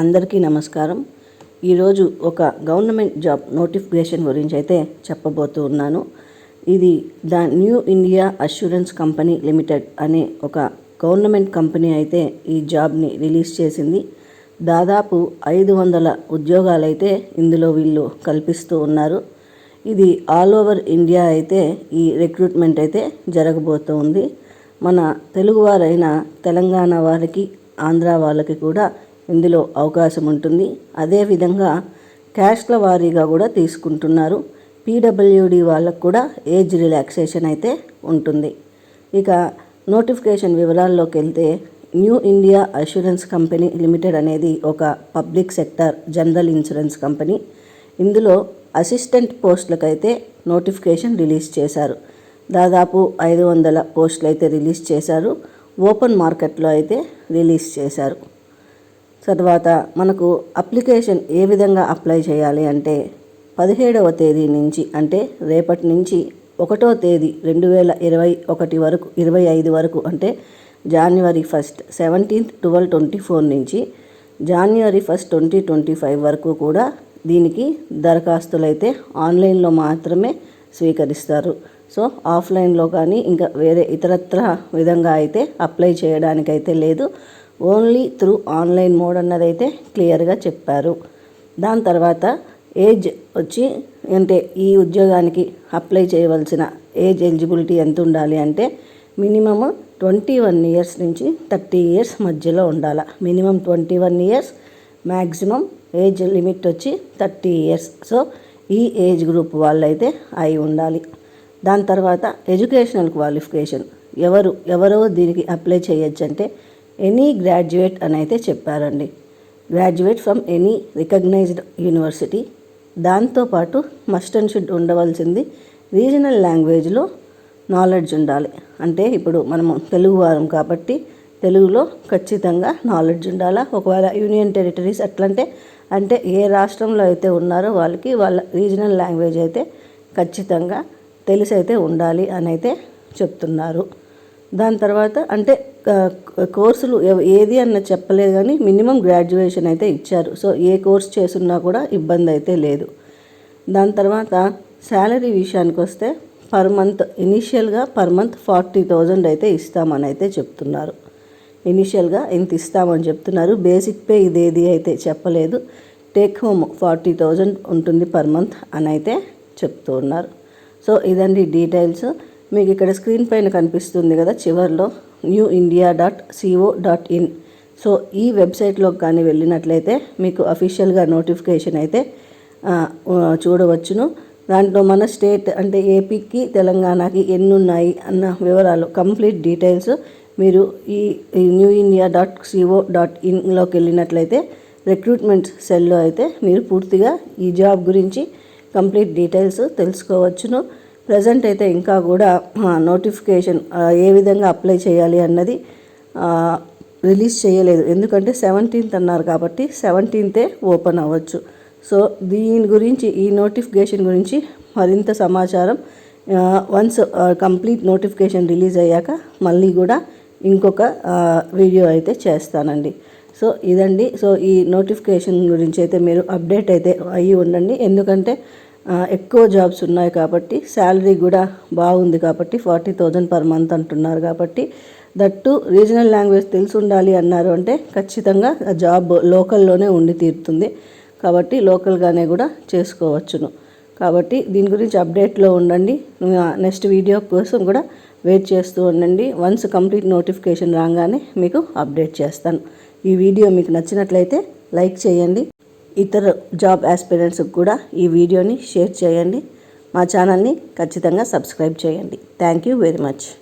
అందరికీ నమస్కారం. ఈరోజు ఒక గవర్నమెంట్ జాబ్ నోటిఫికేషన్ గురించి అయితే చెప్పబోతూ ఉన్నాను. ఇది the new India assurance company limited అనే ఒక గవర్నమెంట్ కంపెనీ అయితే ఈ జాబ్ని రిలీజ్ చేసింది. దాదాపు ఐదు వందల ఉద్యోగాలైతే ఇందులో వీళ్ళు కల్పిస్తూ ఉన్నారు. ఇది ఆల్ ఓవర్ ఇండియా అయితే ఈ రిక్రూట్మెంట్ అయితే జరగబోతూ ఉంది. మన తెలుగువారైన తెలంగాణ వారికి ఆంధ్ర వాళ్ళకి కూడా ఇందులో అవకాశం ఉంటుంది. అదేవిధంగా క్యాష్ల వారీగా కూడా తీసుకుంటున్నారు. పీడబ్ల్యూడి వాళ్ళకు కూడా ఏజ్ రిలాక్సేషన్ అయితే ఉంటుంది. ఇక నోటిఫికేషన్ వివరాల్లోకి వెళ్తే new India assurance company limited అనేది ఒక public sector general insurance company. ఇందులో అసిస్టెంట్ పోస్టులకైతే నోటిఫికేషన్ రిలీజ్ చేశారు. దాదాపు ఐదు వందల పోస్టులు అయితే రిలీజ్ చేశారు. ఓపెన్ మార్కెట్లో అయితే రిలీజ్ చేశారు. తర్వాత మనకు అప్లికేషన్ ఏ విధంగా అప్లై చేయాలి అంటే పదిహేడవ తేదీ నుంచి అంటే రేపటి నుంచి ఒకటో తేదీ రెండు వేల ఇరవై ఒకటి వరకు ఇరవై ఐదు వరకు అంటే January first seventeenth twelve twenty four నుంచి January first twenty twenty five వరకు కూడా దీనికి దరఖాస్తులైతే ఆన్లైన్లో మాత్రమే స్వీకరిస్తారు. సో ఆఫ్లైన్లో కానీ ఇంకా వేరే ఇతరత్ర విధంగా అయితే అప్లై చేయడానికైతే లేదు. ఓన్లీ త్రూ ఆన్లైన్ మోడ్ అన్నదైతే క్లియర్గా చెప్పారు. దాని తర్వాత ఏజ్ వచ్చి అంటే ఈ ఉద్యోగానికి అప్లై చేయవలసిన ఏజ్ ఎలిజిబిలిటీ ఎంత ఉండాలి అంటే మినిమమ్ ట్వంటీ వన్ ఇయర్స్ నుంచి థర్టీ ఇయర్స్ మధ్యలో ఉండాలి. Minimum twenty one years maximum age limit వచ్చి థర్టీ ఇయర్స్. సో ఈ ఏజ్ గ్రూప్ వాళ్ళైతే అయి ఉండాలి. దాని తర్వాత ఎడ్యుకేషనల్ క్వాలిఫికేషన్. ఎవరు ఎవరో దీనికి అప్లై చేయొచ్చు అంటే ఎనీ గ్రాడ్యుయేట్ అని అయితే చెప్పారండి. Graduate from any recognised university. దాంతోపాటు మస్ట్ అండ్ షుడ్ ఉండవలసింది రీజనల్ లాంగ్వేజ్లో నాలెడ్జ్ ఉండాలి. అంటే ఇప్పుడు మనము తెలుగు వారం కాబట్టి తెలుగులో ఖచ్చితంగా నాలెడ్జ్ ఉండాలా? ఒకవేళ యూనియన్ టెరిటరీస్ అట్లంటే అంటే ఏ రాష్ట్రంలో అయితే ఉన్నారో వాళ్ళకి వాళ్ళ రీజనల్ లాంగ్వేజ్ అయితే ఖచ్చితంగా తెలిసి అయితే ఉండాలి అని అయితే చెప్తున్నారు. దాని తర్వాత అంటే కోర్సులు ఏది అన్న చెప్పలేదు కానీ మినిమం గ్రాడ్యుయేషన్ అయితే ఇచ్చారు. సో ఏ కోర్స్ చేసున్నా కూడా ఇబ్బంది అయితే లేదు. దాని తర్వాత శాలరీ విషయానికి వస్తే పర్ మంత్ ఇనీషియల్గా పర్ మంత్ ఫార్టీ థౌజండ్ అయితే ఇస్తామని అయితే చెప్తున్నారు. ఇనీషియల్గా ఇంత ఇస్తామని చెప్తున్నారు. బేసిక్ పే ఇదేది అయితే చెప్పలేదు. టేక్ హోమ్ ఫార్టీ థౌజండ్ ఉంటుంది పర్ మంత్ అని అయితే చెప్తూ ఉన్నారు. సో ఇదండి డీటెయిల్స్. మీకు ఇక్కడ స్క్రీన్ పైన కనిపిస్తుంది కదా చివరిలో new India dot C O dot in so ఈ వెబ్సైట్లోకి కానీ వెళ్ళినట్లయితే మీకు అఫీషియల్గా నోటిఫికేషన్ అయితే చూడవచ్చును. దాంట్లో మన స్టేట్ అంటే ఏపీకి తెలంగాణకి ఎన్ని ఉన్నాయి అన్న వివరాలు కంప్లీట్ డీటెయిల్స్ మీరు ఈ new India dot C O dot ఇన్లోకి వెళ్ళినట్లయితే రిక్రూట్మెంట్ సెల్లో అయితే మీరు పూర్తిగా ఈ జాబ్ గురించి కంప్లీట్ డీటెయిల్స్ తెలుసుకోవచ్చును. ప్రజెంట్ అయితే ఇంకా కూడా నోటిఫికేషన్ ఏ విధంగా అప్లై చేయాలి అన్నది రిలీజ్ చేయలేదు. ఎందుకంటే సెవెంటీన్త్ అన్నారు కాబట్టి సెవెంటీన్తే ఓపెన్ అవ్వచ్చు. సో దీని గురించి ఈ నోటిఫికేషన్ గురించి మరింత సమాచారం వన్స్ కంప్లీట్ నోటిఫికేషన్ రిలీజ్ అయ్యాక మళ్ళీ కూడా ఇంకొక వీడియో అయితే చేస్తానండి. సో ఇదండి. సో ఈ నోటిఫికేషన్ గురించి అయితే మీరు అప్డేట్ అయితే అయ్యి ఉండండి. ఎందుకంటే ఎక్కువ జాబ్స్ ఉన్నాయి కాబట్టి శాలరీ కూడా బాగుంది కాబట్టి ఫార్టీ థౌజండ్ పర్ మంత్ అంటున్నారు కాబట్టి దట్టు రీజనల్ లాంగ్వేజ్ తెలిసి ఉండాలి అన్నారు అంటే ఖచ్చితంగా జాబ్ లోకల్లోనే ఉండి తీరుతుంది కాబట్టి లోకల్గానే కూడా చేసుకోవచ్చును. కాబట్టి దీని గురించి అప్డేట్లో ఉండండి. నెక్స్ట్ వీడియో కోసం కూడా వెయిట్ చేస్తూ ఉండండి. వన్స్ కంప్లీట్ నోటిఫికేషన్ రాగానే మీకు అప్డేట్ చేస్తాను. ఈ వీడియో మీకు నచ్చినట్లయితే లైక్ చేయండి. ఇతర జాబ్ ఆస్పిరెంట్స్కి కూడా ఈ వీడియోని షేర్ చేయండి. మా ఛానల్ని ఖచ్చితంగా సబ్స్క్రైబ్ చేయండి. Thank you very much